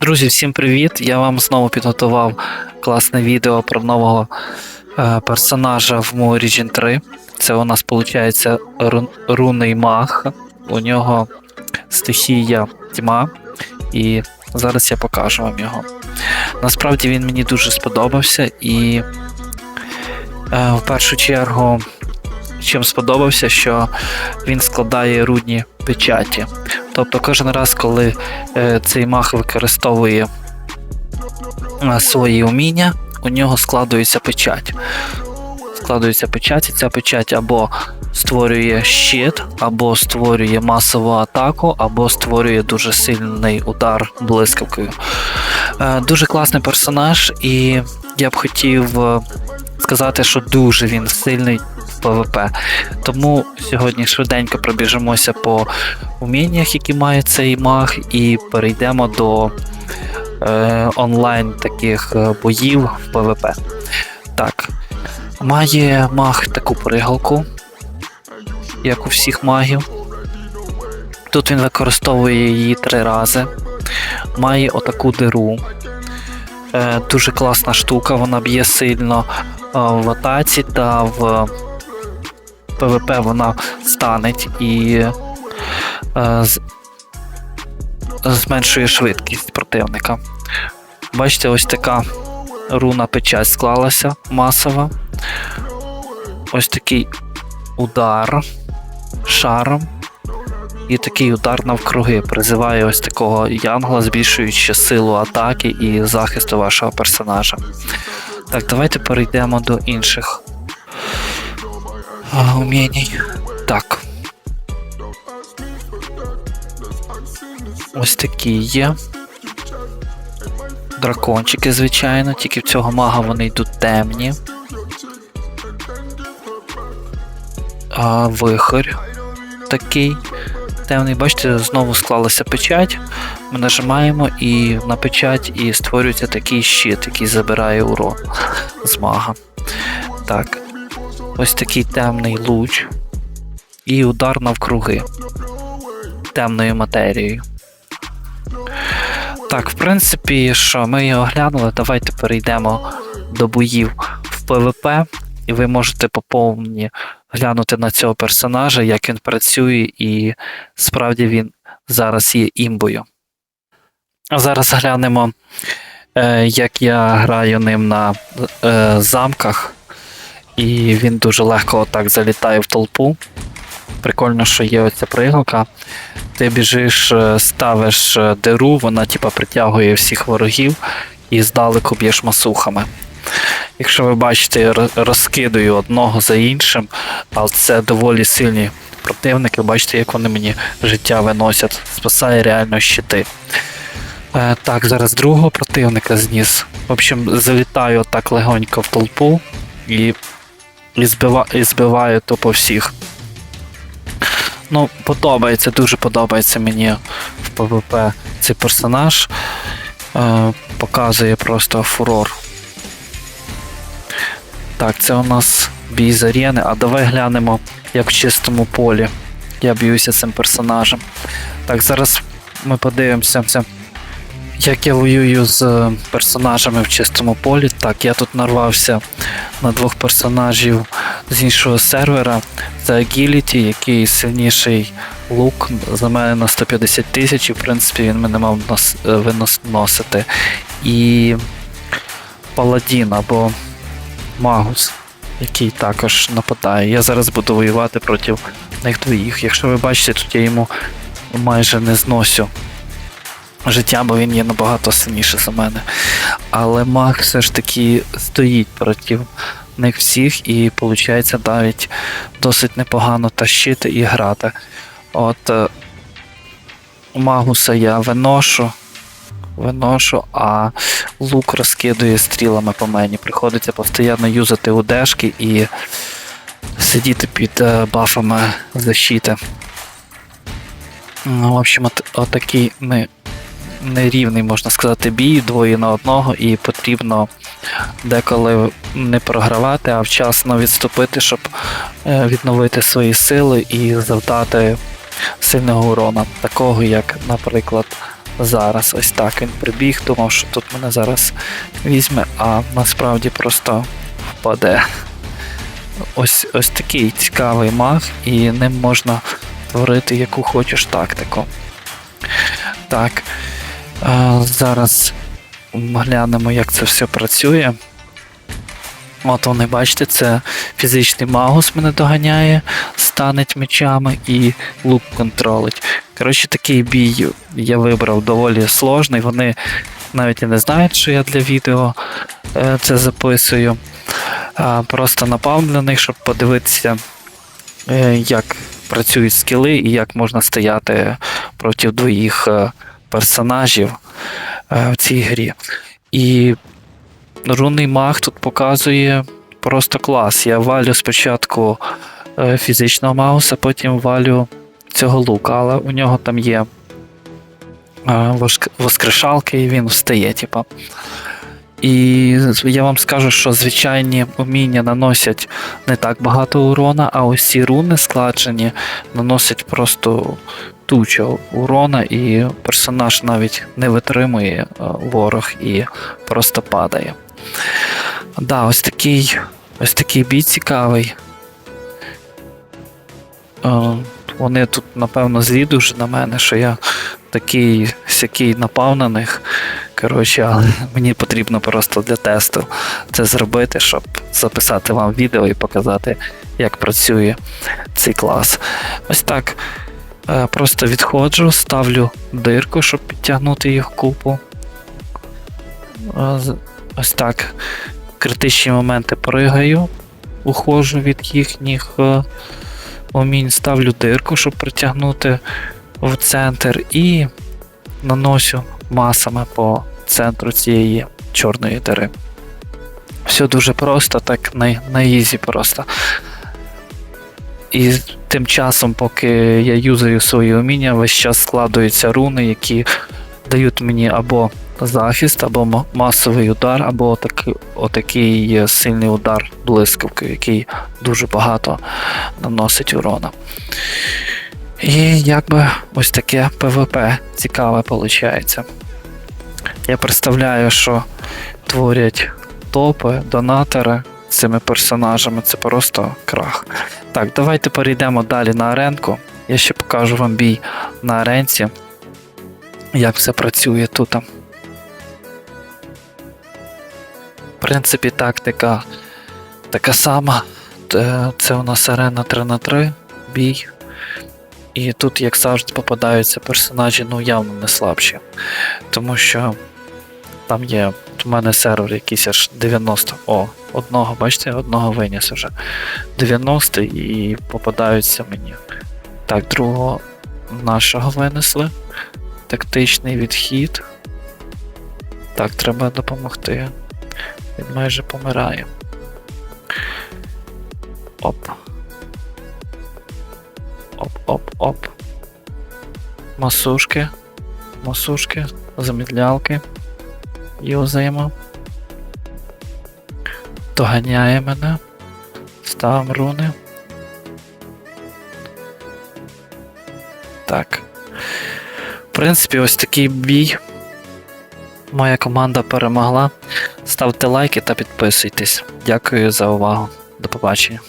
Друзі, всім привіт! Я вам знову підготував класне відео про нового е, персонажа в Origin 3. Це у нас виходить рун, рунний маг. У нього стихія тьма. І зараз я покажу вам його. Насправді він мені дуже сподобався і е, в першу чергу чим сподобався, що він складає рудні печаті. Тобто кожен раз, коли е, цей маг використовує е, свої уміння, у нього складується печать. Складується печать, і ця печать або створює щит, або створює масову атаку, або створює дуже сильний удар блискавкою. Е, дуже класний персонаж, і я б хотів сказати, що дуже він сильний в ПВП. Тому сьогодні швиденько пробіжимося по уміннях, які має цей маг, і перейдемо до е, онлайн таких е, боїв в ПВП. Так, має маг таку пригалку, як у всіх магів. Тут він використовує її три рази. Має отаку диру. Е, дуже класна штука, вона б'є сильно в атаці та в ПВП вона станеть і е, зменшує швидкість противника. Бачите, ось така руна печать склалася масова. Ось такий удар шаром. І такий удар навкруги призиває ось такого янгла, збільшуючи силу атаки і захисту вашого персонажа. Так, давайте перейдемо до інших а, умінь. Так. Ось такі є. Дракончики, звичайно, тільки в цього мага вони йдуть темні. А, вихор такий темний. Бачите, знову склалася печать. Ми нажимаємо і на печать і створюється такий щит, який забирає урон з мага. Так. Ось такий темний луч. І удар навкруги темною матерією. Так, в принципі, що ми його глянули, давайте перейдемо до боїв в ПВП, і ви можете по повні глянути на цього персонажа, як він працює, і справді він зараз є імбою. А зараз глянемо, е, як я граю ним на е, замках, і він дуже легко отак залітає в толпу. Прикольно, що є оця пригалка. Ти біжиш, е, ставиш диру, вона типа притягує всіх ворогів і здалеку б'єш масухами. Якщо ви бачите, я роз- розкидую одного за іншим, але це доволі сильні противники. Бачите, як вони мені життя виносять. Спасає реально щити. Е, так, зараз другого противника зніс. В общем, залітаю так легонько в толпу і, і, збива, і збиваю тупо всіх. Ну, подобається, дуже подобається мені в ПВП цей персонаж. Е, показує просто фурор. Так, це у нас бій з арени, а давай глянемо, як в чистому полі. Я б'юся цим персонажем. Так, зараз ми подивимося, як я воюю з е, персонажами в чистому полі. Так, я тут нарвався на двох персонажів з іншого сервера. Це Agility, який сильніший лук за мене на 150 тисяч, і в принципі він мене мав нос, е, виносити. І Паладін або Магус, який також нападає. Я зараз буду воювати проти них двоїх. Якщо ви бачите, тут я йому майже не зносю життя, бо він є набагато сильніший за мене. Але маг все ж таки стоїть проти них всіх і виходить навіть досить непогано тащити і грати. От е, Магуса я виношу, виношу, а лук розкидує стрілами по мені. Приходиться постійно юзати удешки і сидіти під е, бафами защити. Ну, в общем, от, отакий не, нерівний, можна сказати, бій, двоє на одного, і потрібно деколи не програвати, а вчасно відступити, щоб е, відновити свої сили і завдати сильного урона, такого як, наприклад, зараз. Ось так він прибіг, думав, що тут мене зараз візьме, а насправді просто впаде. Ось, ось такий цікавий маг, і ним можна творити яку хочеш тактику. Так. Зараз глянемо, як це все працює. От вони, бачите, це фізичний магус мене доганяє, станеть мечами і лук контролить. Коротше, такий бій я вибрав доволі сложний. Вони навіть і не знають, що я для відео е, це записую. Просто напав на них, щоб подивитися, е, як працюють скіли і як можна стояти проти двоїх е, персонажів в цій грі. І рунний маг тут показує просто клас. Я валю спочатку фізичного мауса, потім валю цього лука, але у нього там є е, воскрешалки, і він встає, типа. І я вам скажу, що звичайні уміння наносять не так багато урона, а ось ці руни складжені наносять просто тучу урона, і персонаж навіть не витримує е, ворог і просто падає. Да, ось такий, ось такий бій цікавий. Е, Вони тут, напевно, зліду вже на мене, що я такий сякий напав на них. Коротше, але мені потрібно просто для тесту це зробити, щоб записати вам відео і показати, як працює цей клас. Ось так. е, Просто відходжу, ставлю дирку, щоб підтягнути їх купу. Е, Ось так. Критичні моменти пригаю, ухожу від їхніх умінь, ставлю дирку, щоб притягнути в центр, і наношу масами по центру цієї чорної дири. Все дуже просто, так на, на ізі просто. І тим часом, поки я юзаю свої уміння, весь час складуються руни, які дають мені або захист, або масовий удар, або отакий, отакий е, сильний удар блискавкою, який дуже багато наносить урона. І якби ось таке ПВП цікаве виходить. Я представляю, що творять топи, донатори цими персонажами. Це просто крах. Так, давайте перейдемо далі на аренку. Я ще покажу вам бій на аренці, як все працює тут. В принципі, тактика така сама. Е, Це у нас арена 3 на 3 бій. І тут, як завжди, попадаються персонажі, ну явно не слабші. Тому що там є. У мене сервер якийсь аж 90. О, одного, бачите, одного виніс уже. 90 і попадаються мені. Так, другого нашого винесли. Тактичний відхід. Так, треба допомогти. Він майже помирає. Оп. Оп-оп-оп. Масушки. Масушки. Замідлялки. Юзаємо. Доганяє мене. Ставимо руни. Так. Принципі, ось такий бій. Моя команда перемогла. Ставте лайки та підписуйтесь. Дякую за увагу. До побачення.